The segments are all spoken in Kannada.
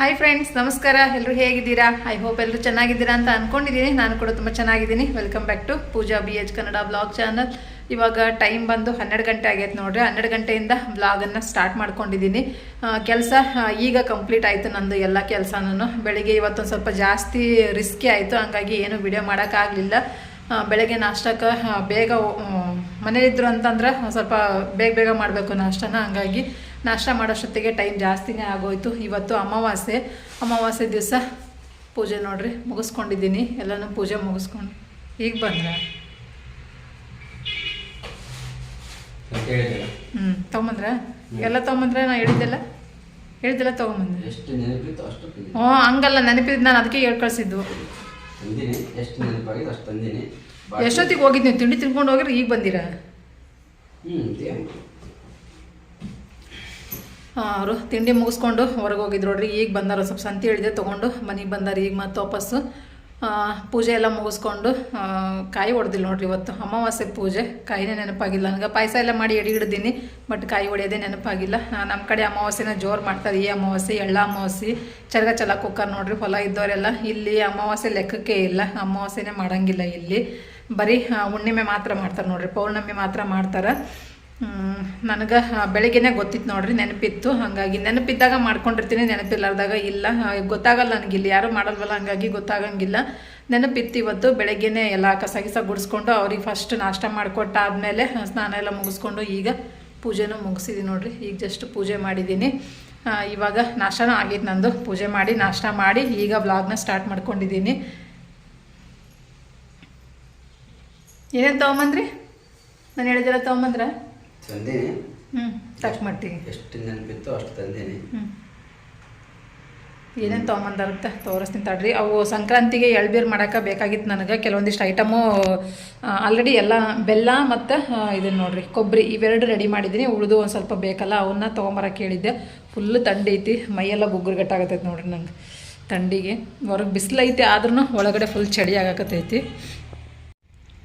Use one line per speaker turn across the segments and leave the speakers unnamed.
ಹಾಯ್ ಫ್ರೆಂಡ್ಸ್ ನಮಸ್ಕಾರ. ಎಲ್ಲರೂ ಹೇಗಿದ್ದೀರಾ? ಐ ಹೋಪ್ ಎಲ್ಲರೂ ಚೆನ್ನಾಗಿದ್ದೀರಾ ಅಂತ ಅನ್ಕೊಂಡಿದ್ದೀನಿ. ನಾನು ಕೂಡ ತುಂಬ ಚೆನ್ನಾಗಿದ್ದೀನಿ. Welcome back to Pooja B H Kannada blog channel ಇವಾಗ ಟೈಮ್ ಬಂದು ಹನ್ನೆರಡು ಗಂಟೆ ಆಗೈತೆ ನೋಡ್ರಿ. ಹನ್ನೆರಡು ಗಂಟೆಯಿಂದ ಬ್ಲಾಗನ್ನು ಸ್ಟಾರ್ಟ್ ಮಾಡ್ಕೊಂಡಿದ್ದೀನಿ. ಕೆಲಸ ಈಗ ಕಂಪ್ಲೀಟ್ ಆಯಿತು ನಂದು ಎಲ್ಲ ಕೆಲಸನೂ ಬೆಳಿಗ್ಗೆ ಇವತ್ತೊಂದು ಸ್ವಲ್ಪ ಜಾಸ್ತಿ ರಿಸ್ಕಿ ಆಯಿತು. ಹಂಗಾಗಿ ಏನು ವಿಡಿಯೋ ಮಾಡೋಕ್ಕಾಗಲಿಲ್ಲ ಬೆಳಗ್ಗೆ ನಾಷ್ಟಕ್ಕೆ ಬೇಗ ಮನೇಲಿದ್ರು ಅಂತಂದ್ರೆ ಒಂದ್ ಸ್ವಲ್ಪ ಬೇಗ ಬೇಗ ಮಾಡಬೇಕು ನಾಷ್ಟನ. ಹಂಗಾಗಿ ನಾಷ್ಟ ಮಾಡೋಷ್ಟೊತ್ತಿಗೆ ಟೈಮ್ ಜಾಸ್ತಿನೇ ಆಗೋಯ್ತು. ಇವತ್ತು ಅಮಾವಾಸ್ಯೆ. ಅಮಾವಾಸ್ಯೆ ದಿವಸ ಪೂಜೆ ನೋಡ್ರಿ ಮುಗಿಸ್ಕೊಂಡಿದ್ದೀನಿ. ಎಲ್ಲನೂ ಪೂಜೆ ಮುಗಿಸ್ಕೊಂಡು. ಈಗ ಬಂದ್ರೆ? ಹ್ಞೂ ತೊಗೊಂಬಂದ್ರ? ಎಲ್ಲ ತೊಗೊಂಬಂದ್ರೆ ನಾ ಹೇಳಿದ್ದೆಲ್ಲ? ಹೇಳಿದ್ದೆಲ್ಲ ತೊಗೊಂಬಂದೆ
ಎಷ್ಟು ನೆನಪಿತ್ತು ಅಷ್ಟು ತಂದಿನಿ.
ಹ್ಞೂ ಹಂಗಲ್ಲ. ನೆನಪಿದ್ದು ನಾನು ಅದಕ್ಕೆ ಹೇಳ್ ಕಳ್ಸಿದ್ದು
ತಂದಿನಿ ಎಷ್ಟು ನೆನಪಾಗಿದೆ ಅಷ್ಟು ತಂದಿನಿ ಬಾಕಿ-
ಎಷ್ಟೊತ್ತಿಗೆ ಹೋಗಿದ್ದು ನೀವು ತಿಂಡಿ ತಿನ್ಕೊಂಡು ಹೋಗಿರಿ ಈಗ ಬಂದಿರಾ?
ಹಾಂ
ಅವರು ತಿಂಡಿ ಮುಗಿಸ್ಕೊಂಡು ಹೊರಗೆ ಹೋಗಿದ್ರು ನೋಡ್ರಿ ಈಗ ಬಂದಾರ ಸ್ವಲ್ಪ ಸಂತಿ ಹೇಳಿದೆ ತೊಗೊಂಡು ಮನೆಗೆ ಬಂದಾರ ಈಗ ಮತ್ತೆ ವಾಪಸ್ಸು. ಪೂಜೆ ಎಲ್ಲ ಮುಗಿಸ್ಕೊಂಡು ಕಾಯಿ ಹೊಡೆದಿಲ್ಲ ನೋಡ್ರಿ ಇವತ್ತು. ಅಮಾವಾಸ್ಯೆ ಪೂಜೆ. ಕಾಯಿನೇ ನೆನಪಾಗಿಲ್ಲ. ನನಗೆ ಪಾಯಸ ಎಲ್ಲ ಮಾಡಿ ಎಡಿ ಹಿಡ್ದೀನಿ, ಬಟ್ ಕಾಯಿ ಹೊಡೆಯೋದೇ ನೆನಪಾಗಿಲ್ಲ. ನಮ್ಮ ಕಡೆ ಅಮಾವಾಸ್ಯೆನ ಜೋರು ಮಾಡ್ತಾರೆ. ಈ ಅಮಾವಾಸ್ಯೆ, ಎಳ್ಳ ಅಮಾವಾಸ್ಯೆ ಚರಗ ಚಲ ಕುಕ್ಕರ್ ನೋಡ್ರಿ, ಹೊಲ ಇದ್ದವರೆಲ್ಲ ಇಲ್ಲಿ ಅಮಾವಾಸ್ಯೆ ಲೆಕ್ಕಕ್ಕೆ ಇಲ್ಲ. ಅಮಾವಾಸ್ಯೆನೇ ಮಾಡೋಂಗಿಲ್ಲ ಇಲ್ಲಿ. ಬರೀ ಹುಣ್ಣಿಮೆ ಮಾತ್ರ ಮಾಡ್ತಾರೆ ನೋಡ್ರಿ. ಪೌರ್ಣಮಿ ಮಾತ್ರ ಮಾಡ್ತಾರೆ. ನನಗೆ ಬೆಳಿಗ್ಗೆನೇ ಗೊತ್ತಿತ್ತು ನೋಡ್ರಿ, ನೆನಪಿತ್ತು. ಹಾಗಾಗಿ ನೆನಪಿದ್ದಾಗ ಮಾಡ್ಕೊಂಡಿರ್ತೀನಿ, ನೆನಪಿಲ್ಲಾರ್ದಾಗ ಇಲ್ಲ. ಗೊತ್ತಾಗಲ್ಲ ನನಗಿಲ್ಲ ಯಾರು ಮಾಡಲ್ವಲ್ಲ, ಹಂಗಾಗಿ ಗೊತ್ತಾಗಂಗಿಲ್ಲ. ನೆನಪಿತ್ತು ಇವತ್ತು, ಬೆಳಗ್ಗೆನೇ ಎಲ್ಲ ಕಸ ಗಿಸ ಗುಡಿಸ್ಕೊಂಡು ಅವ್ರಿಗೆ ಫಸ್ಟ್ ನಾಷ್ಟ ಮಾಡಿಕೊಟ್ಟಾದಮೇಲೆ ಸ್ನಾನ ಎಲ್ಲ ಮುಗಿಸ್ಕೊಂಡು ಈಗ ಪೂಜೆನೂ ಮುಗಿಸಿದ್ದೀನಿ ನೋಡ್ರಿ. ಈಗ ಜಸ್ಟ್ ಪೂಜೆ ಮಾಡಿದ್ದೀನಿ ಇವಾಗ ನಾಷ್ಟನೂ ಆಗೈತೆ ನಂದು. ಪೂಜೆ ಮಾಡಿ, ನಾಷ್ಟ ಮಾಡಿ, ಈಗ ಬ್ಲಾಗ್ನ ಸ್ಟಾರ್ಟ್ ಮಾಡ್ಕೊಂಡಿದ್ದೀನಿ ಏನೇನು ತೊಗೊಂಬಂದ್ರಿ? ನಾನು ಹೇಳಿದಿರ ತೊಗೊಂಬಂದ್ರ?
ತಂದಿನಿ.
ತಕ್ಕ ಮಟ್ಟಿಗೆ
ಎಷ್ಟು ನೆನಪಿತ್ತು ಅಷ್ಟು ತಂದೇನೆ.
ಏನೇನು ತೊಗೊಂಬಂದಾರಂತ? ತೋರಿಸ್ತೀನಿ ತಡ್ರಿ. ಅವು ಸಂಕ್ರಾಂತಿಗೆ ಎಳ್ಬೀರ್ ಮಾಡೋಕೆ ಬೇಕಾಗಿತ್ತು ನನಗೆ. ಕೆಲವೊಂದಿಷ್ಟು ಐಟಮು ಆಲ್ರೆಡಿ ಎಲ್ಲ ಬೆಲ್ಲ ಮತ್ತು ಇದನ್ನು ನೋಡಿರಿ ಕೊಬ್ಬರಿ ಇವೆರಡು ರೆಡಿ ಮಾಡಿದ್ದೀನಿ. ಉಳಿದು ಒಂದು ಸ್ವಲ್ಪ ಬೇಕಲ್ಲ ಅವನ್ನ ತೊಗೊಂಬರಕ್ಕೆ ಹೇಳಿದ್ದೆ. ಫುಲ್ಲು ತಂಡಿ ಐತಿ. ಮೈಯೆಲ್ಲ ಗುಗ್ಗುರುಗಟ್ಟಾಗತ್ತೈತಿ ನೋಡಿರಿ ನಂಗೆ. ತಂಡಿಗೆ. ಹೊರಗೆ ಬಿಸಿಲು ಐತಿ ಆದ್ರೂ ಒಳಗಡೆ ಫುಲ್ ಚಳಿ ಆಗಕತ್ತೈತಿ.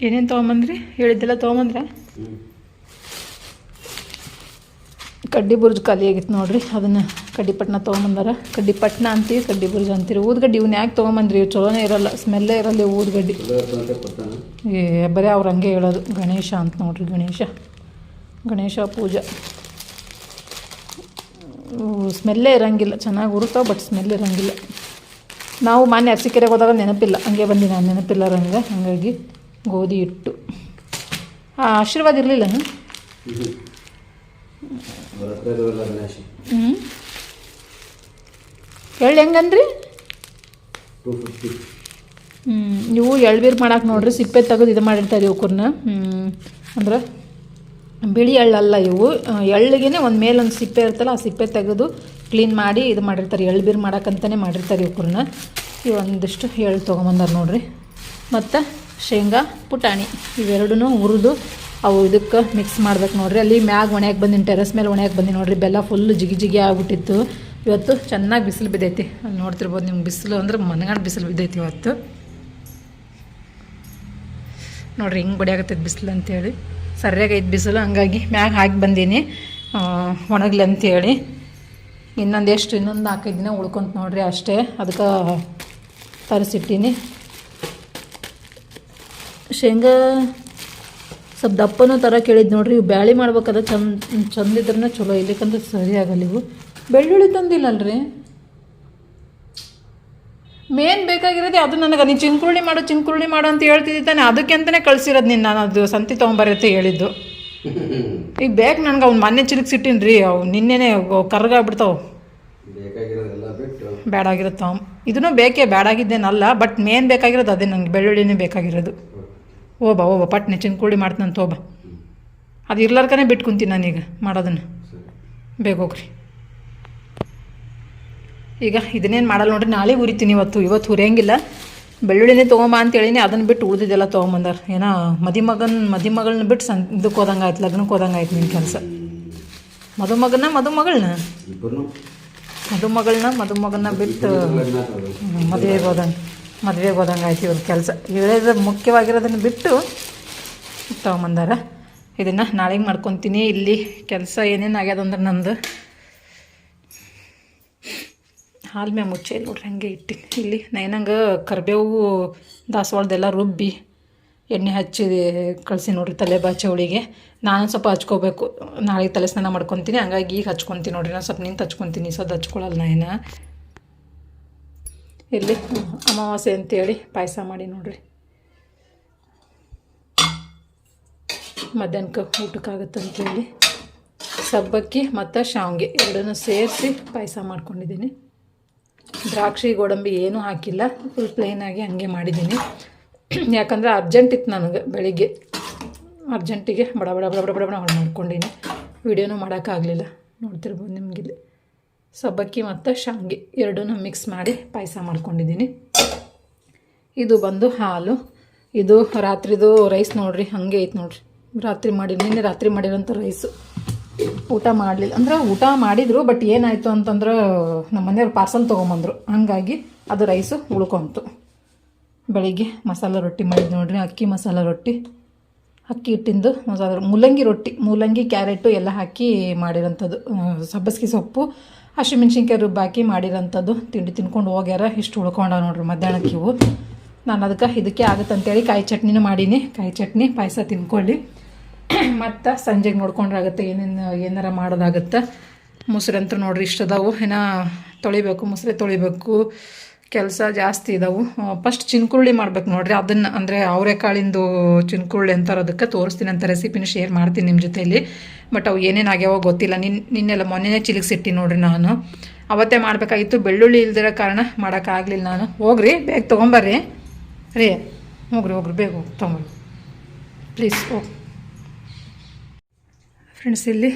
ಏನೇನು ತೊಗೊಂಬಂದ್ರಿ? ಹೇಳಿದ್ದೆಲ್ಲ ತೊಗೊಂಬಂದ್ರೆ? ಕಡ್ಡಿ ಬುರ್ಜ್ ಖಾಲಿ ಆಗಿತ್ತು ನೋಡ್ರಿ. ಅದನ್ನು ಕಡ್ಡಿಪಟ್ನ ತೊಗೊಂಬಂದಾರ. ಕಡ್ಡಿಪಟ್ನ ಅಂತೀವಿ ಕಡ್ಡಿ ಬುರ್ಜ್ ಅಂತೀರಿ. ಊದ್ಗಡ್ಡಿ ಇವ್ನ ಯಾಕೆ ತೊಗೊಂಬಂದ್ರಿ? ಇವು ಚಲೋನೇ ಇರಲ್ಲ. ಸ್ಮೆಲ್ಲೇ ಇರಲ್ಲ ಊದ್ಗಡ್ಡಿ. ಏ, ಬರೀ ಅವ್ರು ಹಂಗೆ ಹೇಳೋದು. ಗಣೇಶ ಅಂತ ನೋಡ್ರಿ ಗಣೇಶ. ಗಣೇಶ ಪೂಜೆ. ಸ್ಮೆಲ್ಲೇ ಇರಂಗಿಲ್ಲ. ಚೆನ್ನಾಗಿ ಉರುತ್ತಾವ ಬಟ್ ಸ್ಮೆಲ್ ಇರಂಗಿಲ್ಲ. ನಾವು ಮಾನ್ಯ ಅರಸೀಕೆರೆಗೆ ಹೋದಾಗ ನೆನಪಿಲ್ಲ. ಹಂಗೆ ಬಂದಿ ನಾನು ನೆನಪಿಲ್ಲ ರಂಗೆ. ಹಾಗಾಗಿ ಗೋಧಿ ಇಟ್ಟು ಆಶೀರ್ವಾದ ಇರಲಿಲ್ಲ
ಹ್ಮ್ ಅವ್ರ ಹತ್ರ ಇರೋಲ್ಲ ಗಣೇಶ
ಹ್ಞೂ ಎಳ್ಳು ಹೆಂಗನ್ರಿ? ಹ್ಞೂ ಇವು ಎಳ್ಬೀರು ಮಾಡಕ್ಕೆ ನೋಡ್ರಿ ಸಿಪ್ಪೆ ತೆಗೆದು ಇದು ಮಾಡಿರ್ತಾರೆ ಹ್ಮ್. ಅಂದ್ರೆ ಬಿಳಿ ಎಳ್ಳಲ್ಲ ಇವು. ಎಳ್ಳಿಗೆ ಎಳ್ಳಿಗೆನೆ ಒಂದು ಮೇಲೊಂದು ಸಿಪ್ಪೆ ಇರ್ತಲ್ಲ ಆ ಸಿಪ್ಪೆ ತೆಗೆದು ಕ್ಲೀನ್ ಮಾಡಿ ಇದು ಮಾಡಿರ್ತಾರೆ. ಎಳ್ಬೀರು ಮಾಡೋಕ್ಕಂತಲೇ ಮಾಡಿರ್ತಾರೆ ಇವಕ್ಕನ್ನ ಇವು ಒಂದಿಷ್ಟು ಎಳ್ಳು ತೊಗೊಂಬಂದಾರ ನೋಡ್ರಿ. ಮತ್ತು ಶೇಂಗಾ ಪುಟಾಣಿ ಇವೆರಡೂ ಹುರಿದು ಅವು ಇದಕ್ಕೆ ಮಿಕ್ಸ್ ಮಾಡ್ಬೇಕು ನೋಡ್ರಿ. ಅಲ್ಲಿ ಮ್ಯಾಗ ಒಣ್ಯಾಗ ಬಂದಿನಿ ಟೆರೆಸ್ ಮೇಲೆ ಒಣ್ಯಾಗ ಬಂದಿ ನೋಡ್ರಿ. ಬೆಲ್ಲ ಫುಲ್ ಜಿಗಿ ಜಿಗಿ ಆಗ್ಬಿಟ್ಟಿತ್ತು. ಇವತ್ತು ಚೆನ್ನಾಗಿ ಬಿಸಿಲು ಬಿದ್ದೈತಿ. ನೋಡ್ತಿರ್ಬೋದು ನಿಮ್ಗೆ ಬಿಸಿಲು ಅಂದ್ರೆ ಮನಗಂಡು ಬಿಸಿಲು ಬಿದ್ದೈತಿ ಇವತ್ತು. ನೋಡ್ರಿ ಹಿಂಗೆ ಬಡಿಯಾಗತ್ತೈತೆ ಬಿಸಿಲು ಅಂತೇಳಿ. ಸರಿಯಾಗೈತೆ ಬಿಸಿಲು, ಹಂಗಾಗಿ ಮ್ಯಾಗ ಹಾಕಿ ಬಂದೀನಿ. ಒಣಗ್ಲಿ ಅಂತೇಳಿ. ಇನ್ನೊಂದು ಎಷ್ಟು ಇನ್ನೊಂದು ನಾಲ್ಕೈದು ದಿನ ಉಳ್ಕೊಂತ ನೋಡ್ರಿ ಅಷ್ಟೇ. ಅದಕ್ಕೆ ತರಿಸಿಟ್ಟೀನಿ. ಶೇಂಗಾ ಸ್ವಲ್ಪ ದಪ್ಪನೂ ಥರ ಕೇಳಿದ್ದು ನೋಡ್ರಿ, ಇವು ಬ್ಯಾಳಿ ಮಾಡ್ಬೇಕಾದ್ರೆ ಚಂದ ಚಂದ ಇದ್ರನ್ನ ಚಲೋ ಇಲ್ಲಕ್ಕಂದ್ರೆ ಸರಿ ಆಗಲ್ಲ ಇವು. ಬೆಳ್ಳುಳ್ಳಿ ತಂದಿಲ್ಲಲ್ರಿ? ಮೇನ್ ಬೇಕಾಗಿರೋದು ಅದು ನನಗೆ ನೀನು ಚಿಂಕುರುಳಿ ಮಾಡು ಚಿಂಕುರುಳಿ ಮಾಡು ಅಂತ ಹೇಳ್ತಿದ್ದೆ ತಾನೆ, ಅದಕ್ಕೆ ಅಂತಲೇ ಕಳ್ಸಿರೋದು ನೀನು ನಾನು, ಅದು ಸಂತಿ ತೊಗೊಂಬರತ್ತೆ ಹೇಳಿದ್ದು. ಈಗ ಬೇಕು ನನಗೆ, ಅವ್ನು ಮೊನ್ನೆ ಚಿರುಗಿಸಿಟ್ಟಿನಿ ರೀ ಅವು ನಿನ್ನೆನೆ ಕರ್ಗಾಗ್ಬಿಡ್ತಾವೆ. ಬೇಡಾಗಿರುತ್ತೆ ಇದನ್ನು ಬೇಕೇ, ಬ್ಯಾಡಾಗಿದ್ದೇನಲ್ಲ, ಬಟ್ ಮೇನ್ ಬೇಕಾಗಿರೋದು ಅದೇ ನನಗೆ ಬೆಳ್ಳುಳ್ಳಿನೇ ಬೇಕಾಗಿರೋದು. ಓಬ ಓಬ ಪಟ್ನೆ ಚಿನ್ಕುಳಿ ಮಾಡ್ತಾನಂತ ಓಬ ಅದು ಇರ್ಲಾರ್ಕನೇ ಬಿಟ್ಟು ಕುಂತೀನಿ ನಾನೀಗ ಮಾಡೋದನ್ನು. ಬೇಗ ಹೋಗ್ರಿ. ಈಗ ಇದನ್ನೇನು ಮಾಡಲ್ಲ ನೋಡ್ರಿ ನಾಳೆ ಹುರಿತೀನಿ ಇವತ್ತು ಇವತ್ತು ಹುರಿಯಂಗಿಲ್ಲ ಬೆಳ್ಳುಳ್ಳಿನೇ ತೊಗೊಂಬ ಅಂತೇಳಿನಿ ಅದನ್ನು ಬಿಟ್ಟು ಉಳಿದಿದ್ದೆಲ್ಲ ತೊಗೊಂಬಂದಾರ. ಏನೋ ಮದಿಮಗನ ಮದಿಮಗಳನ್ನ ಬಿಟ್ಟು ಸಂ ಇದಕ್ಕೆ ಹೋದಂಗೆ ಆಯ್ತು ಲಗ್ನಕ್ಕೆ ಹೋದಂಗೆ ಆಯ್ತು ನಿನ್ನ ಕೆಲಸ. ಮದುಮಗನ ಮದುಮಗಳನ್ನ ಮದುಮಗಳನ್ನ ಮದುಮಗನ ಬಿಟ್ಟು
ಮದುವೆ.
ಮದುವೆಗೆ ಹೋದಂಗೆ ಮದುವೆಗೆ ಹೋದಂಗೆ ಆಯ್ತು ಇವ್ರ ಕೆಲಸ. ಇದೇ ಮುಖ್ಯವಾಗಿರೋದನ್ನು ಬಿಟ್ಟು ತೊಗೊಂಬಂದಾರ. ಇದನ್ನು ನಾಳೆಗೆ ಮಾಡ್ಕೊತೀನಿ. ಇಲ್ಲಿ ಕೆಲಸ ಏನೇನು ಆಗ್ಯದಂದ್ರೆ ನಂದು. ಹಾಲು ಮ್ಯಾ ಮುಚ್ಚೆ ನೋಡ್ರಿ, ಹಂಗೆ ಇಟ್ಟಿನಿ. ಇಲ್ಲಿ ನೈನಂಗೆ ಕರಿಬೇವು, ದಾಸವಾಳದೆಲ್ಲ ರುಬ್ಬಿ ಎಣ್ಣೆ ಹಚ್ಚಿ ಕಳಿಸಿ ನೋಡ್ರಿ ತಲೆ ಬಾಚವಳಿಗೆ ನಾನು ಸ್ವಲ್ಪ ಹಚ್ಕೋಬೇಕು. ನಾಳೆ ತಲೆ ಸ್ನಾನ ಮಾಡ್ಕೊತೀನಿ. ಹಂಗಾಗಿ ಈಗ ಹಚ್ಕೊತೀನಿ ನೋಡ್ರಿ. ನಾನು ಸ್ವಲ್ಪ ನಿಂತು ಹಚ್ಕೊತೀನಿ. ಸದ್ದು ಹಚ್ಕೊಳ್ಳಲ್ಲ ನಾಯನ ಇಲ್ಲಿ ಅಮಾವಾಸ್ಯೆ ಅಂತೇಳಿ ಪಾಯಸ ಮಾಡಿ ನೋಡ್ರಿ. ಮಧ್ಯಾಹ್ನಕ್ಕೆ ಊಟಕ್ಕಾಗುತ್ತೆ ಅಂತೇಳಿ ಸಬ್ಬಕ್ಕಿ ಮತ್ತು ಶಾವಿಗೆ ಎರಡನ್ನೂ ಸೇರಿಸಿ ಪಾಯಸ ಮಾಡ್ಕೊಂಡಿದ್ದೀನಿ. ದ್ರಾಕ್ಷಿ, ಗೋಡಂಬಿ ಏನೂ ಹಾಕಿಲ್ಲ. ಫುಲ್ ಪ್ಲೇನಾಗಿ ಹಂಗೆ ಮಾಡಿದ್ದೀನಿ. ಯಾಕಂದರೆ ಅರ್ಜೆಂಟ್ ಇತ್ತು ನನಗೆ ಬೆಳಿಗ್ಗೆ. ಅರ್ಜೆಂಟಿಗೆ ಬಡ ಬಡ ಬಡ ಬಡ ಬಡ ಬಡ ಮಾಡ್ಕೊಂಡೀನಿ. ವೀಡಿಯೋನೂ ಮಾಡೋಕ್ಕಾಗಲಿಲ್ಲ. ನೋಡ್ತಿರ್ಬೋದು ನಿಮಗಿಲ್ಲಿ ಸಬ್ಬಕ್ಕಿ ಮತ್ತು ಶಾವಿಗೆ ಎರಡನ್ನೂ ಮಿಕ್ಸ್ ಮಾಡಿ ಪಾಯಸ ಮಾಡ್ಕೊಂಡಿದ್ದೀನಿ. ಇದು ಬಂದು ಹಾಲು. ಇದು ರಾತ್ರಿದು ರೈಸ್ ನೋಡ್ರಿ, ಹಾಗೆ ಐತೆ ನೋಡ್ರಿ. ರಾತ್ರಿ ಮಾಡಿ, ನಿನ್ನೆ ರಾತ್ರಿ ಮಾಡಿರೋಂಥ ರೈಸು ಊಟ ಮಾಡಲಿಲ್ಲ. ಅಂದ್ರೆ ಊಟ ಮಾಡಿದರು ಬಟ್ ಏನಾಯಿತು ಅಂತಂದ್ರೆ ನಮ್ಮ ಮನೆಯವ್ರು ಪಾರ್ಸಲ್ ತೊಗೊಂಬಂದರು. ಹಂಗಾಗಿ ಅದು ರೈಸು ಉಳ್ಕೊಂತು. ಬೆಳಿಗ್ಗೆ ಮಸಾಲೆ ರೊಟ್ಟಿ ಮಾಡಿದ್ದು ನೋಡ್ರಿ, ಅಕ್ಕಿ ಮಸಾಲೆ ರೊಟ್ಟಿ. ಅಕ್ಕಿ ಹಿಟ್ಟಿಂದು ಮಸಾಲೆ ಮೂಲಂಗಿ ರೊಟ್ಟಿ. ಮೂಲಂಗಿ, ಕ್ಯಾರೆಟು ಎಲ್ಲ ಹಾಕಿ ಮಾಡಿರೋಂಥದ್ದು. ಸಬ್ಬಸ್ಗಿ ಸೊಪ್ಪು ಹಸಿಮೆಣ್ಸಿನ್ಕಾಯಿ ರುಬ್ಬಾಕಿ ಮಾಡಿರೋಂಥದ್ದು ತಿಂಡಿ ತಿನ್ಕೊಂಡು ಹೋಗ್ಯಾರ. ಇಷ್ಟು ಉಳ್ಕೊಂಡ ನೋಡ್ರಿ ಮಧ್ಯಾಹ್ನಕ್ಕೆ ಇವು. ನಾನು ಅದಕ್ಕೆ ಇದಕ್ಕೆ ಆಗುತ್ತಂತೇಳಿ ಕಾಯಿ ಚಟ್ನಿನೂ ಮಾಡೀನಿ. ಕಾಯಿ ಚಟ್ನಿ, ಪಾಯಸ ತಿನ್ಕೊಳ್ಳಿ. ಮತ್ತು ಸಂಜೆಗೆ ನೋಡ್ಕೊಂಡ್ರಾಗುತ್ತೆ ಏನೇನು, ಏನಾರ ಮಾಡೋದಾಗುತ್ತೆ. ಮೊಸರಂತೂ ನೋಡ್ರಿ ಇಷ್ಟು ಅದಾವು. ಏನೋ ತೊಳಿಬೇಕು, ಮೊಸರೆ ತೊಳಿಬೇಕು. ಕೆಲಸ ಜಾಸ್ತಿ ಇದಾವೆ. ಫಸ್ಟ್ ಚಿನ್ಕುರುಳಿ ಮಾಡ್ಬೇಕು ನೋಡ್ರಿ. ಅದನ್ನು ಅಂದರೆ ಅವರೆಕಾಳಿಂದು ಚಿನ್ಕುರುಳಿ ಅಂತಾರೆ ಅದಕ್ಕೆ ತೋರಿಸ್ತೀನಿ ಅಂತ ರೆಸಿಪಿನ ಶೇರ್ ಮಾಡ್ತೀನಿ ನಿಮ್ಮ ಜೊತೆಯಲ್ಲಿ ಬಟ್ ಅವು ಏನೇನು ಆಗ್ಯಾವೋ ಗೊತ್ತಿಲ್ಲ. ನಿನ್ ನಿನ್ನೆಲ್ಲ ಮೊನ್ನೆನೇ ಚಿಲುಕ್ಸಿಟ್ಟಿ ನೋಡ್ರಿ ನಾನು. ಅವತ್ತೇ ಮಾಡಬೇಕಾಗಿತ್ತು ಬೆಳ್ಳುಳ್ಳಿ ಇಲ್ದಿರೋ ಕಾರಣ ಮಾಡೋಕ್ಕಾಗಲಿಲ್ಲ ನಾನು. ಹೋಗ್ರಿ ಬೇಗ ತೊಗೊಂಬರ್ರಿ. ರೀ ಹೋಗ್ರಿ ಹೋಗ್ರಿ ಬೇಗ ಹೋಗಿ ತೊಗೊಂಬರ್ರಿ. ಪ್ಲೀಸ್ ಹೋಗಿ. ಫ್ರೆಂಡ್ಸ್ ಇಲ್ಲಿ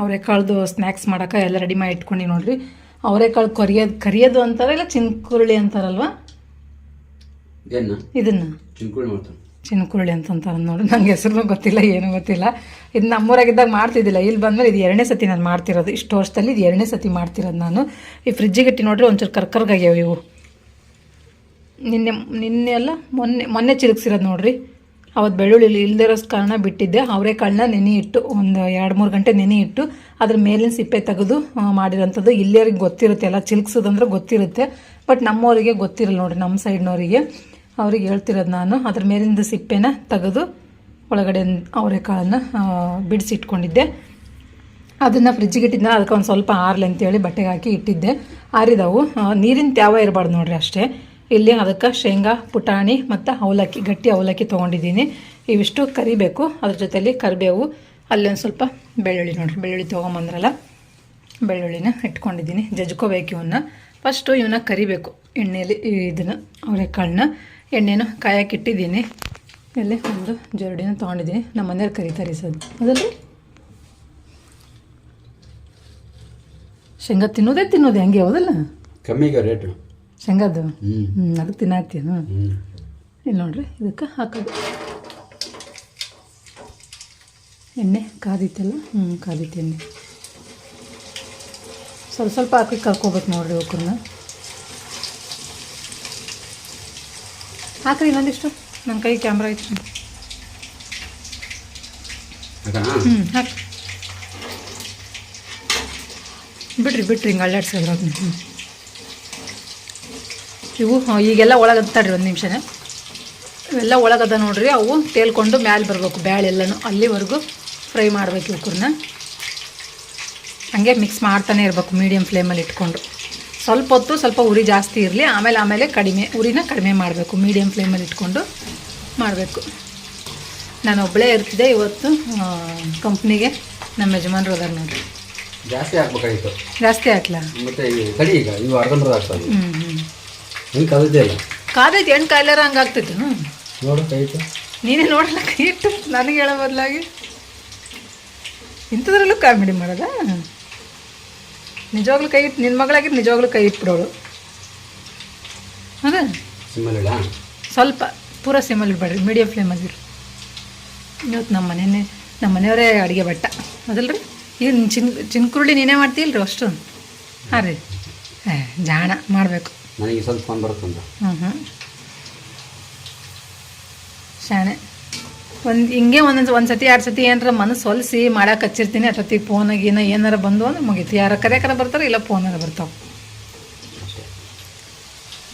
ಅವರೆಕಾಳ್ದು ಸ್ನ್ಯಾಕ್ಸ್ ಮಾಡೋಕೆ ಎಲ್ಲ ರೆಡಿ ಮಾಡಿ ಇಟ್ಕೊಂಡು ನೋಡ್ರಿ. ಅವರೆಕಾಳು ಕರಿಯೋದು ಕರಿಯೋದು ಅಂತಾರ ಇಲ್ಲ ಚಿನ್ಕುರುಳಿ ಅಂತಾರಲ್ವ? ಇದನ್ನು? ಚಿನ್ಕುರುಳಿ ಅಂತ ಅಂತಾರೆ ನೋಡಿ. ನಂಗೆ ಹೆಸರು ಗೊತ್ತಿಲ್ಲ, ಏನೂ ಗೊತ್ತಿಲ್ಲ. ಇದು ನಮ್ಮೂರಾಗಿದ್ದಾಗ ಮಾಡ್ತಿದ್ದಿಲ್ಲ. ಇಲ್ಲಿ ಬಂದ್ಮೇಲೆ ಇದು ಎರಡನೇ ಸತಿ ನಾನು ಮಾಡ್ತಿರೋದು. ಇಷ್ಟು ವರ್ಷದಲ್ಲಿ ಇದು ಎರಡನೇ ಸತಿ ಮಾಡ್ತಿರೋದು ನಾನು. ಈ ಫ್ರಿಜ್ಜಿಗೆ ಇಟ್ಟು ನೋಡ್ರಿ ಒಂಚೂರು ಕರ್ಕರ್ಗಾಗ್ಯಾವ ಇವು. ನಿನ್ನೆ ನಿನ್ನೆ ಅಲ್ಲ, ಮೊನ್ನೆ ಮೊನ್ನೆ ಚಿರುಗಿಸಿರೋದು ನೋಡ್ರಿ. ಅವತ್ತು ಬೆಳ್ಳುಳ್ಳಿ ಇಲ್ಲದಿರೋ ಕಾರಣ ಬಿಟ್ಟಿದ್ದೆ. ಅವರೆಕಾಳನ್ನ ನೆನೆ ಇಟ್ಟು, ಒಂದು ಎರಡು ಮೂರು ಗಂಟೆ ನೆನೆ ಇಟ್ಟು, ಅದ್ರ ಮೇಲಿನ ಸಿಪ್ಪೆ ತೆಗೆದು ಮಾಡಿರೋಂಥದ್ದು. ಇಲ್ಲಿಯವ್ರಿಗೆ ಗೊತ್ತಿರುತ್ತೆ. ಅಲ್ಲ ಚಿಲ್ಕ್ಸೋದಂದ್ರೆ ಗೊತ್ತಿರುತ್ತೆ. ಬಟ್ ನಮ್ಮವರಿಗೆ ಗೊತ್ತಿರಲ್ಲ ನೋಡ್ರಿ ನಮ್ಮ ಸೈಡ್ನವರಿಗೆ ಅವ್ರಿಗೆ ಹೇಳ್ತಿರೋದು ನಾನು. ಅದ್ರ ಮೇಲಿಂದ ಸಿಪ್ಪೆನ ತೆಗೆದು ಒಳಗಡೆ ಅವರೆಕಾಳನ್ನು ಬಿಡಿಸಿ ಇಟ್ಕೊಂಡಿದ್ದೆ ಅದನ್ನು ಫ್ರಿಜ್ಜಿಗೆ ಅದಕ್ಕೆ ಒಂದು ಸ್ವಲ್ಪ ಆರ್ಲಿ ಅಂತೇಳಿ ಬಟ್ಟೆಗೆ ಹಾಕಿ ಇಟ್ಟಿದ್ದೆ. ಆರಿದವು. ನೀರಿನ ತ್ಯಾವ ಇರಬಾರ್ದು ನೋಡ್ರಿ ಅಷ್ಟೇ. ಇಲ್ಲಿ ಅದಕ್ಕೆ ಶೇಂಗಾ, ಪುಟಾಣಿ ಮತ್ತು ಅವಲಕ್ಕಿ, ಗಟ್ಟಿ ಅವಲಕ್ಕಿ ತೊಗೊಂಡಿದ್ದೀನಿ. ಇವಿಷ್ಟು ಕರಿಬೇಕು. ಅದ್ರ ಜೊತೆಲಿ ಕರಿಬೇವು ಅಲ್ಲೊಂದು ಸ್ವಲ್ಪ ಬೆಳ್ಳುಳ್ಳಿ ನೋಡ್ರಿ. ಬೆಳ್ಳುಳ್ಳಿ ತೊಗೊಂಬಂದ್ರಲ್ಲ, ಬೆಳ್ಳುಳ್ಳಿನ ಇಟ್ಕೊಂಡಿದ್ದೀನಿ. ಜಜ್ಕೋಬೇಕು ಇವನ್ನ ಫಸ್ಟು ಇವನ್ನ ಕರಿಬೇಕು ಎಣ್ಣೆಯಲ್ಲಿ ಇದನ್ನು, ಅವರೆಕಾಳನ್ನ. ಎಣ್ಣೆನ ಕಾಯಕ್ಕೆ ಇಟ್ಟಿದ್ದೀನಿ. ಇಲ್ಲಿ ಒಂದು ಜರಡಿನ ತೊಗೊಂಡಿದ್ದೀನಿ. ನಮ್ಮ ಮನೆಯವ್ರು ಕರಿತಾರೆ ಸರ್ ಅದರಲ್ಲಿ ಶೇಂಗಾ ತಿನ್ನೋದೇ ತಿನ್ನೋದು ಹೆಂಗೆ ಹೌದಲ್ಲ?
ಕಮ್ಮಿಗೆ ರೇಟು.
ಶೇಂಗಾದು?
ಹ್ಞೂ
ಹ್ಞೂ ಅದು ತಿನ್ನಾಕ್ತೀನು
ಹ್ಞೂ
ಇಲ್ಲಿ ನೋಡ್ರಿ ಇದಕ್ಕೆ ಹಾಕೋದು. ಎಣ್ಣೆ ಕಾದಿತ್ತಲ್ಲ ಹ್ಞೂ ಕಾದಿತ್ತು ಎಣ್ಣೆ ಸ್ವಲ್ಪ ಸ್ವಲ್ಪ ಹಾಕಿ ಕರ್ಕೋಬೇಕು ನೋಡ್ರಿ ಅವಕ್ಕನ್ನ ಹಾಕ್ರಿ ಇನ್ನೊಂದಿಷ್ಟು. ನನ್ನ ಕೈ ಕ್ಯಾಮ್ರಾ ಐತೆ ಹ್ಞೂ ಹಾಕಿ ಬಿಡ್ರಿ ಬಿಟ್ರಿ ಹಿಂಗೆ ಅಳ್ಳಾಡ್ಸೋದ್ರಾಗ ಹ್ಞೂ ಇವು ಹ, ಈಗೆಲ್ಲ ಒಳಗೆ ತಡ್ರಿ ಒಂದು ನಿಮಿಷನೇ. ಇವೆಲ್ಲ ಒಳಗದ ನೋಡ್ರಿ ಅವು ತೇಲ್ಕೊಂಡು ಮ್ಯಾಲೆ ಬರಬೇಕು ಬ್ಯಾಳೆ ಎಲ್ಲನೂ. ಅಲ್ಲಿವರೆಗೂ ಫ್ರೈ ಮಾಡಬೇಕು ಇವಕ್ಕನ್ನ ಹಂಗೆ ಮಿಕ್ಸ್ ಮಾಡ್ತಾನೆ ಇರಬೇಕು ಮೀಡಿಯಮ್ ಫ್ಲೇಮಲ್ಲಿ ಇಟ್ಕೊಂಡು. ಸ್ವಲ್ಪ ಹೊತ್ತು ಸ್ವಲ್ಪ ಉರಿ ಜಾಸ್ತಿ ಇರಲಿ ಆಮೇಲೆ ಆಮೇಲೆ ಕಡಿಮೆ ಉರಿನ ಕಡಿಮೆ ಮಾಡಬೇಕು ಮೀಡಿಯಮ್ ಫ್ಲೇಮಲ್ಲಿ ಇಟ್ಕೊಂಡು ಮಾಡಬೇಕು. ನಾನು ಒಬ್ಬಳೇ ಇರ್ತಿದ್ದೆ ಇವತ್ತು ಕಂಪ್ನಿಗೆ ನಮ್ಮ ಯಜಮಾನ್ರು ಅದಾರ ನೋಡ್ರಿ.
ಜಾಸ್ತಿ ಹಾಕ್ಬೇಕಾಗಿತ್ತು.
ಜಾಸ್ತಿ ಹಾಕ್ಲಾ?
ಮತ್ತೆ ಕಡಿ ಈಗ ಇವು ಅರ್ಧಂಬರ್ಧ ಆಗ್ತದೆ
ಹ್ಞೂ ಹ್ಞೂ
ಹಿಂಗೆ ಕಾದೈತೆ ಅಲ್ಲ
ಕಾದೈತಿ ಹೆಣ್ಣು ಕಾಯಿಲಾರ ಹಂಗೆ ಆಗ್ತೈತೆ ಹ್ಞೂ
ನೋಡು ಕೈತು
ನೀನೇ ನೋಡಲ್ಲ ಕೈ ಇಟ್ಟು. ನನಗೆ ಹೇಳೋ ಬದಲಾಗಿ. ಇಂಥದ್ರಲ್ಲೂ ಕಾಮಿಡಿ ಮಾಡೋದ? ನಿಜವಾಗ್ಲೂ ಕೈ ಇಟ್ಟು ನಿನ್ನ ಮಗಳಾಗಿದ್ದು ನಿಜವಾಗ್ಲು ಕೈ ಇಟ್ಬಿಡೋಳು. ಅದ
ಸಿಮ್ಮಲ್ಲಿಡ
ಸ್ವಲ್ಪ ಪೂರ ಸಿಮಲ್ಲಿ ಇಡಬೇಡ್ರಿ ಮೀಡಿಯಂ ಫ್ಲೇಮಲ್ಲಿ ಇರು. ಇವತ್ತು ನಮ್ಮ ಮನೆಯೇ ನಮ್ಮ ಮನೆಯವರೇ ಅಡುಗೆ ಬಟ್ಟ ಅದಲ್ರಿ ಈಗ ಚಿನ್ ಚಿನ್ಕುರುಳಿ ನೀನೇ ಮಾಡ್ತೀಯಲ್ರಿ ಅಷ್ಟು? ಹಾಂ ರೀ. ಏ ಜಾಣ ಮಾಡಬೇಕು.
ನನಗೆ ಸ್ವಲ್ಪ
ಹ್ಞೂ ಹ್ಞೂ ಶಾಣೆ. ಒಂದು ಹಿಂಗೆ ಒಂದೊಂದು ಒಂದು ಸತಿ ಎರಡು ಸತಿ ಏನಾರ ಮನಸ್ಸು ಹೊಲಿಸಿ ಮಾಡಕ್ಕೆ ಹಚ್ಚಿರ್ತೀನಿ ಅಷ್ಟೊತ್ತಿಗೆ ಫೋನ್ ಏನೋ ಏನಾರ ಬಂದು ಅಂದ್ರೆ ಮುಗೀತು. ಯಾರ ಕರೆಯಕರ ಬರ್ತಾರೆ ಇಲ್ಲ ಫೋನಾರ ಬರ್ತಾವೆ.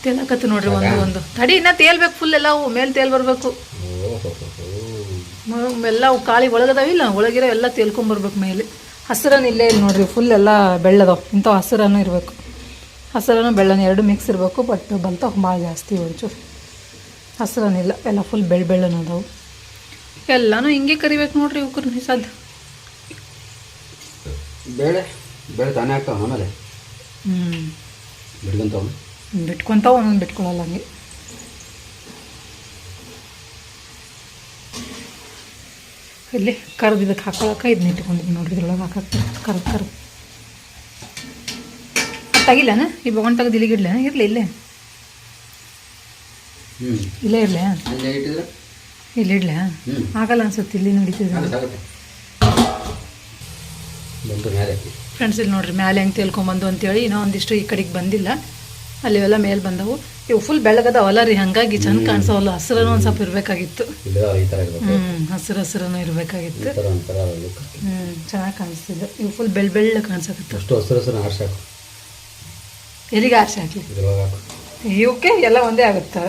ತೇಲಕತ್ತು ನೋಡ್ರಿ ಒಂದು ಒಂದು. ತಡಿ ಇನ್ನ ತೇಲ್ಬೇಕು ಫುಲ್ ಎಲ್ಲ ಅವು ಮೇಲೆ ತೇಲ್ ಬರಬೇಕು. ಎಲ್ಲ ಅವು ಕಾಳಿ ಒಳಗದಾವಿಲ್ಲ ಒಳಗಿರೋ ಎಲ್ಲ ತೇಲ್ಕೊಂಬರ್ಬೇಕು ಮೇಲೆ. ಹಸಿರನ್ನು ಇಲ್ಲೇ ಇಲ್ಲ ನೋಡ್ರಿ ಫುಲ್ ಎಲ್ಲ ಬೆಳ್ಳದವು. ಇಂಥವು ಹಸಿರನ್ನು ಇರಬೇಕು. ಹಸಿರನ್ನು ಬೆಳ್ಳನ ಎರಡು ಮಿಕ್ಸ್ ಇರಬೇಕು ಬಟ್ ಬಂತ ಭಾಳ ಜಾಸ್ತಿ ಒಂಚೂರು ಹಸಿರನ್ನಿಲ್ಲ ಎಲ್ಲ ಫುಲ್ ಬೆಳ್ಳ ಬೆಳ್ಳನ ಅದಾವು. ಎಲ್ಲನೂ ಹಿಂಗೆ ಕರಿಬೇಕು ನೋಡ್ರಿ ಇವ್ಕರ್ ಸದ್
ಬೇಳೆ ಬೇಳೆ ತಾನೇ ಆಗ್ತಾವ ಆಮೇಲೆ?
ಹ್ಞೂ
ಬಿಡ್ಕೊಂತಾವ
ಬಿಟ್ಕೊಂತಾವ ಒಂದೊಂದು ಬಿಟ್ಕೊಳ್ಳಲ್ಲ ಹಂಗೆ. ಇಲ್ಲಿ ಕರ್ದು ಇದಕ್ಕೆ ಹಾಕೊಳಕ್ಕೆ ಇದನ್ನ ಇಟ್ಕೊಂಡಿದ್ದೀನಿ ನೋಡ್ರಿ ಇದ್ರೊಳಗೆ ಹಾಕಕ್ಕೆ ಕರ್ದು ಕರ್ದು. ತೆಗಿಲ್ಲನ? ಈ ಬೊಗೊಂಡು ತೆಗೆದು ಇಲ್ಲಿಗಿಡ್ಲ ಇರಲಿ ಇಲ್ಲೇ. ಇಲ್ಲೇ ಇರಲಿ? ಇಲ್ಲಿ ಇಡ್ಲ? ಆಗಲ್ಲ ಅನ್ಸುತ್ತೆ ಇಲ್ಲಿ ನಡೀತಿದೆ. ಫ್ರೆಂಡ್ಸ್ ಇಲ್ಲಿ ನೋಡ್ರಿ ಮ್ಯಾಲೆ ಹೆಂಗೆ ತೇಳ್ಕೊಂಬಂದು ಅಂತೇಳಿ ಇನ್ನೂ ಒಂದಿಷ್ಟು ಈ ಕಡೆಗೆ ಬಂದಿಲ್ಲ. ಅಲ್ಲಿ ಎಲ್ಲ ಮೇಲೆ ಬಂದವು. ಇವು ಫುಲ್ ಬೆಳಗದವಲ್ಲ ರೀ ಹಂಗಾಗಿ ಚಂದ ಕಾಣಿಸೋಲ್ಲ ಹಸಿರನು ಒಂದು ಸ್ವಲ್ಪ ಇರಬೇಕಾಗಿತ್ತು. ಹ್ಞೂ ಹಸಿರು ಹಸಿರನೂ ಇರಬೇಕಾಗಿತ್ತು. ಹ್ಞೂ ಚೆನ್ನಾಗಿ ಕಾಣಿಸ್ತಿದೆ. ಇವು ಫುಲ್ ಬೆಳ್ಳ ಬೆಳ್ಳ ಕಾಣಿಸಕತ್ತು.
ಅಷ್ಟು ಹಸಿರು ಹಸಿರು ಆರ್ಸಿ ಹಾಕು.
ಎಲ್ಲಿಗೆ ಆರ್ಸಿ ಹಾಕಿ. ಇವಕ್ಕೆ ಎಲ್ಲ ಒಂದೇ ಆಗುತ್ತೆ?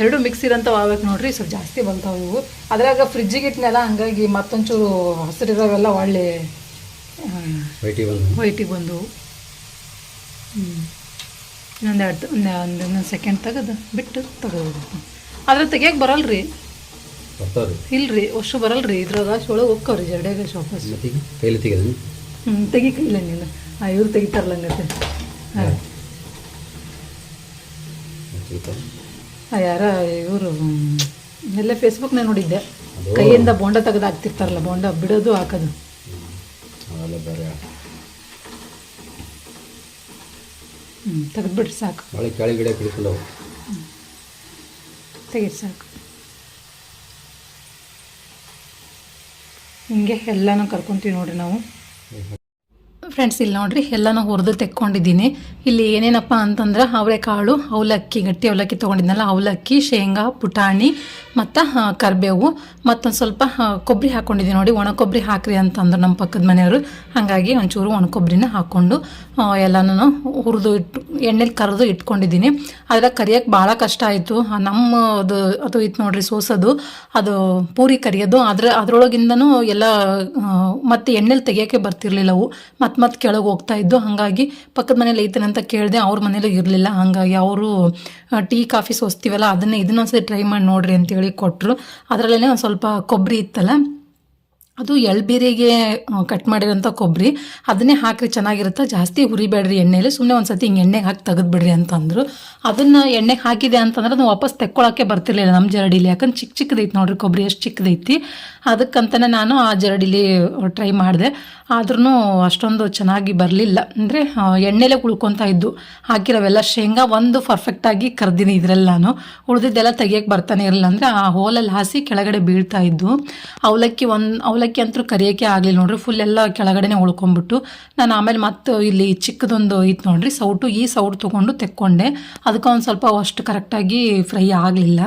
ಎರಡು ಮಿಕ್ಸ್ ಇರೋಂಥವು ಆಗ್ಬೇಕು ನೋಡ್ರಿ ಸ್ವಲ್ಪ ಜಾಸ್ತಿ ಬಂತಾವೆ ಇವು. ಅದ್ರಾಗ ಫ್ರಿಜ್ಜಿಗೆ ಇಟ್ನಲ್ಲ ಹಂಗಾಗಿ ಮತ್ತೊಂಚೂರು ಹಸಿರಿರೋವೆಲ್ಲ ಒಳ್ಳೆ ವೈಟಿಗೆ ಬಂದವು. ಹ್ಞೂ ಇನ್ನೊಂದು ಎರಡು ಒಂದು ಒಂದು ಇನ್ನೊಂದು ಸೆಕೆಂಡ್ ತೆಗೆದು ಬಿಟ್ಟು ತೆಗೆದು ಅದ್ರ ತೆಗಿಯಕ್ಕೆ ಬರಲ್ರಿ.
ರೀ
ಇಲ್ರಿ ಅಷ್ಟು ಬರಲ್ರಿ. ಇದ್ರಾಗ ಅಷ್ಟೊಳಗೆ ಹೋಗ್ಕವ್ರಿ ಜರ್ಡ್ಯಾಗ
ಶಾಪಸ್ ಕೈಲಿ ತೆಗೆದು
ಹ್ಞೂ ತೆಗಿ ಕೈಲ ನೀನು. ಆ ಇವ್ರು ತೆಗಿತಾರಲ್ಲ ಹಂಗತ್ತೆ ಹಾಂ. ಯಾರ ಇವರು ಎಲ್ಲ ಫೇಸ್ಬುಕ್ನಾಗ ನೋಡಿದ್ದೆ. ಕೈಯಿಂದ ಬೋಂಡ ತೆಗೆದು ಹಾಕ್ತಿರ್ತಾರಲ್ಲ ಬೋಂಡ ಬಿಡೋದು ಹಾಕೋದು. ಹ್ಞೂ ತೆಗೆದ್ಬಿಡ್ರಿ ಸಾಕು.
ಭಾಳ ಕೆಳಗೆ ಗಿಡ ಕಿಡ್ಕೊಂಡವು
ತೆಗೀರಿ ಸಾಕು. ಹಿಂಗೆ ಎಲ್ಲನೂ ಕರ್ಕೊಂತೀವಿ ನೋಡ್ರಿ ನಾವು. ಫ್ರೆಂಡ್ಸ್ ಇಲ್ಲಿ ನೋಡ್ರಿ, ಎಲ್ಲನೂ ಹುರಿದು ತೆಕ್ಕೊಂಡಿದ್ದೀನಿ. ಇಲ್ಲಿ ಏನೇನಪ್ಪ ಅಂತಂದ್ರೆ ಅವರೆಕಾಳು ಅವಲಕ್ಕಿ, ಗಟ್ಟಿ ಅವಲಕ್ಕಿ ತೊಗೊಂಡಿದ್ನಲ್ಲ, ಅವಲಕ್ಕಿ, ಶೇಂಗಾ, ಪುಟಾಣಿ, ಮತ್ತು ಕರಿಬೇವು, ಮತ್ತೊಂದು ಸ್ವಲ್ಪ ಕೊಬ್ಬರಿ ಹಾಕ್ಕೊಂಡಿದ್ದೀನಿ ನೋಡಿ. ಒಣ ಕೊಬ್ಬರಿ ಹಾಕ್ರಿ ಅಂತಂದ್ರು ನಮ್ಮ ಪಕ್ಕದ ಮನೆಯವರು. ಹಾಗಾಗಿ ಒಂಚೂರು ಒಣ ಕೊಬ್ಬರಿನ ಹಾಕ್ಕೊಂಡು ಎಲ್ಲನೂ ಹುರಿದು ಇಟ್ಟು ಎಣ್ಣೆಲಿ ಕರೆದು ಇಟ್ಕೊಂಡಿದ್ದೀನಿ. ಆದ್ರೆ ಕರಿಯೋಕ್ಕೆ ಭಾಳ ಕಷ್ಟ ಆಯಿತು. ನಮ್ಮದು ಅದು ಇತ್ತು ನೋಡ್ರಿ ಸೋಸೋದು. ಅದು ಪೂರಿ ಕರಿಯೋದು. ಅದ್ರ ಅದರೊಳಗಿಂದನೂ ಎಲ್ಲ ಮತ್ತೆ ಎಣ್ಣೆಲಿ ತೆಗಿಯೋಕ್ಕೆ ಬರ್ತಿರ್ಲಿಲ್ಲ ಅವು. ಮತ್ತೆ ಮತ್ತೆ ಕೆಳಗೆ ಹೋಗ್ತಾ ಇದ್ದು, ಹಾಗಾಗಿ ಪಕ್ಕದ ಮನೇಲಿ ಐತೇನೆ ಅಂತ ಕೇಳಿದೆ ಅವ್ರ ಮನೇಲಿ ಇರಲಿಲ್ಲ. ಹಾಗಾಗಿ ಅವರು ಟೀ, ಕಾಫಿ ಸೋಸ್ತೀವಲ್ಲ, ಅದನ್ನೇ ಇದನ್ನೊಂದ್ಸತಿ ಟ್ರೈ ಮಾಡಿ ನೋಡ್ರಿ ಅಂತೇಳಿ ಕೊಟ್ಟರು ಅದರಲ್ಲೇ ಒಂದು ಸ್ವಲ್ಪ ಕೊಬ್ಬರಿ ಇತ್ತಲ್ಲ? ಅದು ಎಳ್ಬೀರಿಗೆ ಕಟ್ ಮಾಡಿರೋಂಥ ಕೊಬ್ಬರಿ ಅದನ್ನೇ ಹಾಕ್ರಿ, ಚೆನ್ನಾಗಿರುತ್ತೆ? ಜಾಸ್ತಿ ಹುರಿಬೇಡ್ರಿ ಎಣ್ಣೆಲಿ ಸುಮ್ಮನೆ ಒಂದು ಸತಿ ಹಿಂಗೆ ಎಣ್ಣೆಗೆ ಹಾಕಿ ತೆಗೆದುಬಿಡ್ರಿ ಅಂತಂದರು. ಅದನ್ನು ಎಣ್ಣೆಗೆ ಹಾಕಿದೆ ಅಂತಂದ್ರೆ ಅದು ವಾಪಸ್ ತೆಕ್ಕೊಳಕ್ಕೆ ಬರ್ತಿರ್ಲಿಲ್ಲ ನಮ್ಮ ಜರಡಿಲಿ. ಯಾಕಂದ್ರೆ ಚಿಕ್ಕ ಚಿಕ್ಕದೈತಿ ನೋಡ್ರಿ ಕೊಬ್ಬರಿ ಎಷ್ಟು ಚಿಕ್ಕದೈತಿ. ಅದಕ್ಕಂತಲೇ ನಾನು ಆ ಜರಡಿಲಿ ಟ್ರೈ ಮಾಡಿದೆ. ಆದ್ರೂ ಅಷ್ಟೊಂದು ಚೆನ್ನಾಗಿ ಬರಲಿಲ್ಲ. ಅಂದರೆ ಎಣ್ಣೆಲೇ ಉಳ್ಕೊತಾ ಇದ್ದು. ಹಾಕಿರೋವೆಲ್ಲ ಶೇಂಗಾ ಒಂದು ಪರ್ಫೆಕ್ಟಾಗಿ ಕರ್ದಿನಿ ನಾನು. ಉಳಿದಿದ್ದೆಲ್ಲ ತೆಗಿಯಕ್ಕೆ ಬರ್ತಾನೆ ಇರಲಿಲ್ಲ. ಅಂದರೆ ಆ ಹೋಲಲ್ಲಿ ಹಾಸಿ ಕೆಳಗಡೆ ಬೀಳ್ತಾ ಇದ್ದು, ಅವಲಕ್ಕಿ ಒಂದು, ಅವಲಕ್ಕಿ ಅಂತೂ ಕರಿಯೋಕ್ಕೆ ಆಗಲಿಲ್ಲ ನೋಡ್ರಿ. ಫುಲ್ ಎಲ್ಲ ಕೆಳಗಡೆನೆ ಉಳ್ಕೊಂಬಿಟ್ಟು ನಾನು ಆಮೇಲೆ ಮತ್ತೆ ಇಲ್ಲಿ ಚಿಕ್ಕದೊಂದು ಇತ್ತು ನೋಡ್ರಿ. ಸೌಟು ಈ ಸೌಟು ತೊಗೊಂಡು ತೆಕ್ಕೊಂಡೆ. ಅದಕ್ಕೆ ಒಂದು ಸ್ವಲ್ಪ ಅಷ್ಟು ಕರೆಕ್ಟಾಗಿ ಫ್ರೈ ಆಗಲಿಲ್ಲ.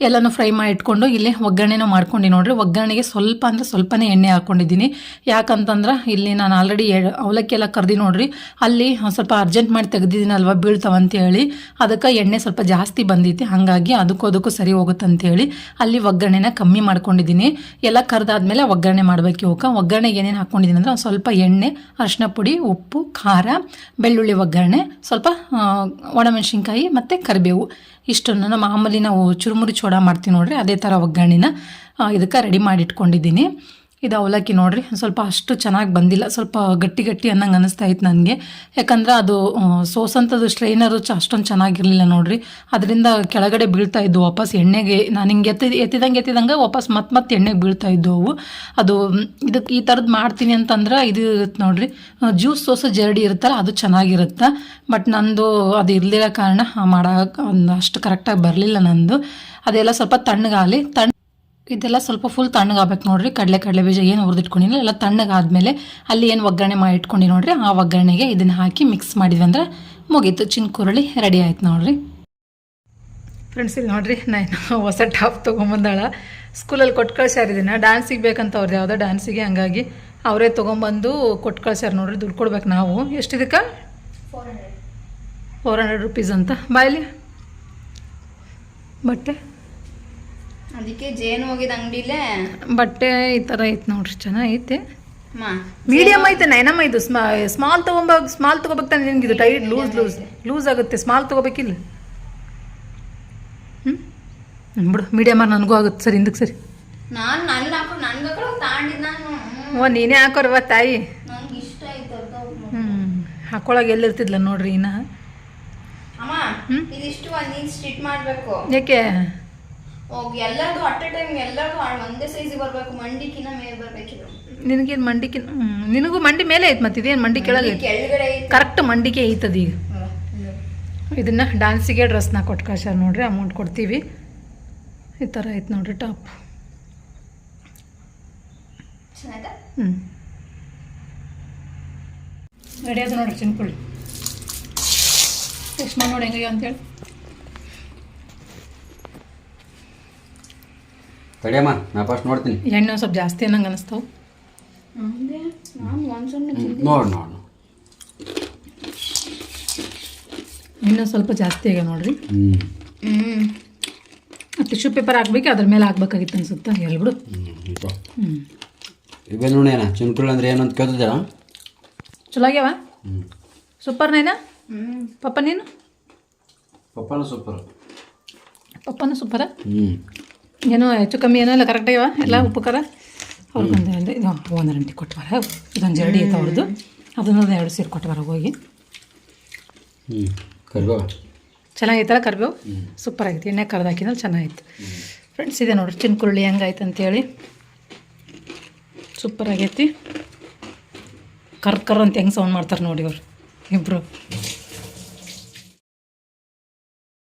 ಎಲ್ಲನೂ ಫ್ರೈ ಮಾಡಿ ಇಟ್ಕೊಂಡು ಇಲ್ಲಿ ಒಗ್ಗರಣೆನೂ ಮಾಡ್ಕೊಂಡು ನೋಡಿರಿ. ಒಗ್ಗರಣೆಗೆ ಸ್ವಲ್ಪ ಅಂದರೆ ಸ್ವಲ್ಪನೇ ಎಣ್ಣೆ ಹಾಕ್ಕೊಂಡಿದ್ದೀನಿ ಯಾಕಂತಂದ್ರೆ ಇಲ್ಲಿ ನಾನು ಆಲ್ರೆಡಿ ಅವಲಕ್ಕಿ ಎಲ್ಲ ಕರ್ದು ನೋಡಿರಿ. ಅಲ್ಲಿ ಸ್ವಲ್ಪ ಅರ್ಜೆಂಟ್ ಮಾಡಿ ತೆಗೆದಿದ್ದೀನಲ್ವ ಬೀಳ್ತಾವಂತ ಹೇಳಿ ಅದಕ್ಕೆ ಎಣ್ಣೆ ಸ್ವಲ್ಪ ಜಾಸ್ತಿ ಬಂದಿತ್ತು ಹಾಗಾಗಿ ಅದಕ್ಕೂ ಅದಕ್ಕೂ ಸರಿ ಹೋಗುತ್ತೆ ಅಂತೇಳಿ ಅಲ್ಲಿ ಒಗ್ಗರಣೆನ ಕಮ್ಮಿ ಮಾಡ್ಕೊಂಡಿದ್ದೀನಿ. ಎಲ್ಲ ಕರೆದಾದ್ಮೇಲೆ ಒಗ್ಗರಣೆ ಮಾಡಬೇಕು ಇವಾಗ ಒಗ್ಗರಣೆಗೆ ಏನೇನು ಹಾಕ್ಕೊಂಡಿದ್ದೀನಿ ಅಂದರೆ ಸ್ವಲ್ಪ ಎಣ್ಣೆ ಅರಿಶಿನ ಪುಡಿ, ಉಪ್ಪು, ಖಾರ, ಬೆಳ್ಳುಳ್ಳಿ ಒಗ್ಗರಣೆ, ಸ್ವಲ್ಪ ಒಣಮೆಣಸಿನ್ಕಾಯಿ ಮತ್ತು ಕರಿಬೇವು. ಇಷ್ಟನ್ನು ಮಾಮೂಲಿ ನಾವು ಚುರುಮುರಿ ಚೋಡ ಮಾಡ್ತೀವಿ ನೋಡ್ರಿ ಅದೇ ಥರ ಒಗ್ಗರಣೆನ ಇದಕ್ಕೆ ರೆಡಿ ಮಾಡಿ ಇಟ್ಕೊಂಡಿದ್ದೀನಿ ಇದು ಅವಲಕ್ಕಿ ನೋಡ್ರಿ. ಸ್ವಲ್ಪ ಅಷ್ಟು ಚೆನ್ನಾಗಿ ಬಂದಿಲ್ಲ. ಸ್ವಲ್ಪ ಗಟ್ಟಿ ಗಟ್ಟಿ ಅನ್ನಂಗೆ ಅನ್ನಿಸ್ತಾ ಇತ್ತು ನನಗೆ. ಯಾಕಂದ್ರೆ ಅದು ಸೋಸಂಥದ್ದು ಸ್ಟ್ರೈನರು ಚ ಅಷ್ಟೊಂದು ಚೆನ್ನಾಗಿರಲಿಲ್ಲ ನೋಡ್ರಿ. ಅದರಿಂದ ಕೆಳಗಡೆ ಬೀಳ್ತಾ ಇದ್ದು ವಾಪಸ್ ಎಣ್ಣೆಗೆ, ನಾನು ಹಿಂಗೆ ಎತ್ತಿ, ಎತ್ತಿದಂಗೆ ಎತ್ತಿದಂಗೆ ವಾಪಸ್ ಮತ್ತೆ ಮತ್ತೆ ಎಣ್ಣೆಗೆ ಬೀಳ್ತಾ ಇದ್ವು ಅವು. ಅದು ಇದಕ್ಕೆ ಈ ಥರದ್ದು ಮಾಡ್ತೀನಿ ಅಂತಂದ್ರೆ ಇದು ಇರುತ್ತೆ ನೋಡ್ರಿ. ಜ್ಯೂಸ್ ಸೋಸು ಜರಡಿ ಇರುತ್ತಲ್ಲ, ಅದು ಚೆನ್ನಾಗಿರುತ್ತೆ? ಬಟ್ ನಂದು ಅದು ಇರಲಿಲ್ಲ ಕಾರಣ ಮಾಡೋಕೆ ಅಷ್ಟು ಕರೆಕ್ಟಾಗಿ ಬರಲಿಲ್ಲ ನಂದು. ಅದೆಲ್ಲ ಸ್ವಲ್ಪ ತಣ್ಣಗಾಲಿ ತಣ್ಣ ಇದೆಲ್ಲ ಸ್ವಲ್ಪ ಫುಲ್ ತಣ್ಣಗಾಗಬೇಕು ನೋಡ್ರಿ. ಕಡಲೆ ಕಡಲೆ ಬೀಜ ಏನು ಹುರಿದಿಟ್ಕೊಂಡಿಲ್ಲ. ಎಲ್ಲ ತಣ್ಣಗಾದ್ಮೇಲೆ ಅಲ್ಲಿ ಏನು ಒಗ್ಗರಣೆ ಮಾಡಿ ಇಟ್ಕೊಂಡು ನೋಡ್ರಿ ಆ ಒಗ್ಗರಣೆಗೆ ಇದನ್ನು ಹಾಕಿ ಮಿಕ್ಸ್ ಮಾಡಿದ್ವಿ ಅಂದ್ರೆ ಮುಗೀತು. ಚಿನ್ಕುರಳಿ ರೆಡಿ ಆಯ್ತು ನೋಡ್ರಿ. ಫ್ರೆಂಡ್ಸ್ ಇಲ್ಲಿ ನೋಡ್ರಿ ನಾನು ಹೊಸ ಟಾಪ್ ತೊಗೊಂಬಂದಾಳ. ಸ್ಕೂಲಲ್ಲಿ ಕೊಟ್ಟು ಕಳ್ಸ್ಯಾರ ಇದನ್ನ. ಡ್ಯಾನ್ಸಿಗೆ ಬೇಕಂತ ಅವ್ರದ್ದು ಯಾವುದೋ ಡ್ಯಾನ್ಸಿಗೆ ಹಂಗಾಗಿ ಅವರೇ ತೊಗೊಂಬಂದು ಕೊಟ್ಟು ಕಳ್ಸ್ಯಾರ ನೋಡ್ರಿ ದುಡ್ಡು ಕೊಡ್ಬೇಕು ನಾವು. ಎಷ್ಟಿದಕ್ಕೆ
four hundred
four hundred rupees ಅಂತ. ಬಾಯಲ್ಲಿ ಬಟ್ಟೆ?
ಅದಕ್ಕೆ ಜೇನು ಹೋಗಿದ ಅಂಗಡಿಲೇ
ಬಟ್ಟೆ ಈ ಥರ ಐತೆ ನೋಡ್ರಿ ಚೆನ್ನಾಗೈತೆ
ಮೀಡಿಯಂ
ಮೀಡಿಯಮ್ ಐತೆ ನೈನಮ್ಮ ಇದು ಸ್ಮಾ ಸ್ಮಾಲ್ ತಗೊಂಬ ಸ್ಮಾಲ್ ತಗೋಬೇಕು ತಾನೆ ನಿಮ್ಗೆ ಇದು ಟೈಟ್ ಲೂಸ್ ಲೂಸ್ ಲೂಸ್ ಆಗುತ್ತೆ ಸ್ಮಾಲ್ ತೊಗೋಬೇಕಿಲ್ಲ ಹ್ಞೂ ಬಿಡು ಮೀಡಿಯಮ್ಮ ನನಗೂ ಆಗುತ್ತೆ ಸರಿ ಹಿಂದಕ್ಕೆ ಸರಿ.
ನಾನು ನನ್ನ ಹಾಕೋ ನನ್ಗೆ ನಾನು.
ಓ ನೀನೇ ಹಾಕೋರ್ವ ತಾಯಿ.
ಹ್ಮ್ ಇಷ್ಟ ಆಯ್ತು
ಹ್ಞೂ ಹಾಕೊಳಗೆ ಎಲ್ಲಿರ್ತಿದ್ಲ ನೋಡ್ರಿ ಇನ್ನ.
ಅಮ್ಮ
ಹ್ಮ್?
ಇದಿಷ್ಟು ಒಂದು ಸ್ಟಿಟ್ ಮಾಡಬೇಕು.
ಯಾಕೆ?
ಎಲ್ಲರದು ಅಟ್ ಎ ಟೈಮ್ ಎಲ್ಲರದು ಒಂದೇ ಸೈಜ್ ಬರಬೇಕು ಮಂಡಿಕಿನ ಮೇಲೆ ಬರ್ಬೇಕಿದ್ರು.
ನಿನಗೇನು ಮಂಡಿಕಿ ನಿನಗೂ ಮಂಡಿ ಮೇಲೆ ಐತೆ ಮತ್ತೆ ಇದೇನು ಮಂಡಿ ಕೆಳಗೆ
ಕೆಳಗಡೆ ಐತೆ.
ಕರೆಕ್ಟ್ ಮಂಡಿಕೆ ಐತದ ಈಗ. ಇದನ್ನ ಡ್ಯಾನ್ಸಿಗೆ ಡ್ರೆಸ್ನ ಕೊಟ್ಟು ಕಳ್ಸ್ಯಾರ ನೋಡ್ರಿ ಅಮೌಂಟ್ ಕೊಡ್ತೀವಿ. ಈ ಥರ ಐತೆ ನೋಡ್ರಿ ಟಾಪ್ ಹ್ಞೂ ರೆಡಿ ಆಯ್ತು ನೋಡ್ರಿ ಚಿನ್ಕುಳಿ ಎಷ್ಟು ಮಾಡಿ ನೋಡಿ ಹೆಂಗೆ ಅಂತೇಳಿ.
ತಡಿಯಮ್ಮ ನಾ ಫಸ್ಟ್ ನೋಡ್ತೀನಿ.
ಎಣ್ಣೆ ಒಂದ್ ಸ್ವಲ್ಪ ಜಾಸ್ತಿ ಅನ್ನಂಗೆ ಅನಿಸ್ತಾವೆ.
ನೋಡಿ ನೋಡಿ ಒಂದ್ಸಣ್ಣ
ನೋಡು ನೋಡು
ಇನ್ನೂ ಸ್ವಲ್ಪ ಜಾಸ್ತಿ ಆಗ್ಯಾವ ನೋಡ್ರಿ.
ಹ್ಞೂ
ಹ್ಮ್.
ಟಿಶ್ಯೂ ಪೇಪರ್ ಹಾಕ್ಬೇಕು ಅದ್ರ ಮೇಲೆ ಹಾಕ್ಬೇಕಾಗಿತ್ತು ಅನ್ಸುತ್ತೆ ಹೇಳ್ಬಿಡು
ಹ್ಞೂ ಇವೇ ನೋಡೇನ ಚಿನ್ಕುಳು ಅಂದ್ರೆ ಏನಂತ ಅಂತ ಕೇಳ್ತಿದ್ದೀರಾ?
ಚಲೋ ಆಗ್ಯಾವ? ಸೂಪರ್ ನೈನಾ ಪಪ್ಪ ನೀನು
ಪಪ್ಪನ ಸೂಪರ್
ಪಪ್ಪನೂ ಸೂಪರ
ಹ್ಞೂ
ಏನೋ ಹೆಚ್ಚು ಕಮ್ಮಿ ಏನೋ ಎಲ್ಲ ಕರೆಕ್ಟ್ ಇವ ಎಲ್ಲ ಉಪ್ಪು ಅವ್ರಿಗೊಂದು ಒಂದು ಇದು ಒಂದು ರಂಟಿ ಕೊಟ್ಟು ಬರ ಇದೊಂದು ಜರಡಿ ಐತೆ ಅವ್ರದ್ದು ಅದನ್ನೊಂದು ಎರಡು ಸೀರೆ ಕೊಟ್ಟು ಬರ ಹೋಗಿ. ಚೆನ್ನಾಗೈತಲ್ಲ ಕರಿಬೇವು ಸೂಪರ್ ಆಗೈತೆ. ಎಣ್ಣೆ ಕರೆದು ಹಾಕಿದ್ರೆ ಚೆನ್ನಾಗಿತ್ತು ಫ್ರೆಂಡ್ಸ್ ಇದೆ ನೋಡ್ರಿ ಚಿನ್ಕುರುಳಿ ಹೆಂಗಾಯ್ತು ಅಂತೇಳಿ ಸೂಪರ್ ಆಗೈತಿ. ಕರ್ ಕರ್ ಅಂತ ಹೆಂಗೆ ಸೌಂಡ್ ಮಾಡ್ತಾರೆ ನೋಡಿ ಅವ್ರು ಇಬ್ಬರು